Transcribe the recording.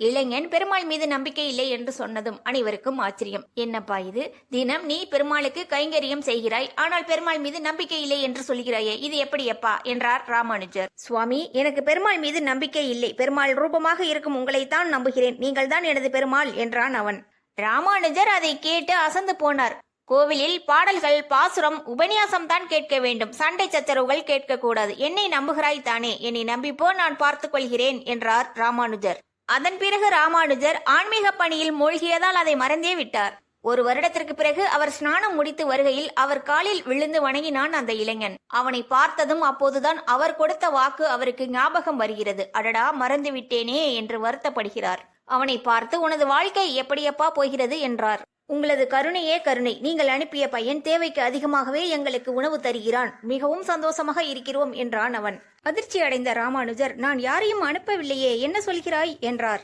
இளைஞன் பெருமாள் மீது நம்பிக்கை இல்லை என்று சொன்னதும் அனைவருக்கும் ஆச்சரியம். என்னப்பா இது? தினம் நீ பெருமாளுக்கு கைங்கரியம் செய்கிறாய் ஆனால் பெருமாள் மீது நம்பிக்கை இல்லை என்று சொல்கிறாயே இது எப்படி எப்பா என்றார் ராமானுஜர். சுவாமி எனக்கு பெருமாள் மீது நம்பிக்கை இல்லை. பெருமாள் ரூபமாக இருக்கும் உங்களைத்தான் நம்புகிறேன். நீங்கள் தான் எனது பெருமாள் என்றான் அவன். ராமானுஜர் அதை கேட்டு அசந்து போனார். கோவிலில் பாடல்கள் பாசுரம் உபன்யாசம் தான் கேட்க வேண்டும். சண்டை சச்சரவுகள் கேட்கக்கூடாது. என்னை நம்புகிறாய் தானே? என்னை நம்பிப்போ நான் பார்த்துக் கொள்கிறேன் என்றார் ராமானுஜர். அதன் பிறகு ராமானுஜர் ஆன்மீக பணியில் மூழ்கியதால் அதை மறந்தே விட்டார். ஒரு வருடத்திற்கு பிறகு அவர் ஸ்நானம் முடித்து வருகையில் அவர் காலில் விழுந்து வணங்கினான் அந்த இளைஞன். அவனை பார்த்ததும் அப்போதுதான் அவர் கொடுத்த வாக்கு அவருக்கு ஞாபகம் வருகிறது. அடடா மறந்து விட்டேனே என்று வருத்தப்படுகிறார். அவனை பார்த்து உனது வாழ்க்கை எப்படியப்பா போகிறது? என்றார். உங்களது கருணையே கருணை. நீங்கள் அனுப்பிய பையன் தேவைக்கு அதிகமாகவே எங்களுக்கு உணவு தருகிறான். மிகவும் சந்தோஷமாக இருக்கிறோம் என்றான் அவன். அதிர்ச்சி அடைந்த ராமானுஜர் நான் யாரையும் அனுப்பவில்லையே என்ன சொல்கிறாய்? என்றார்.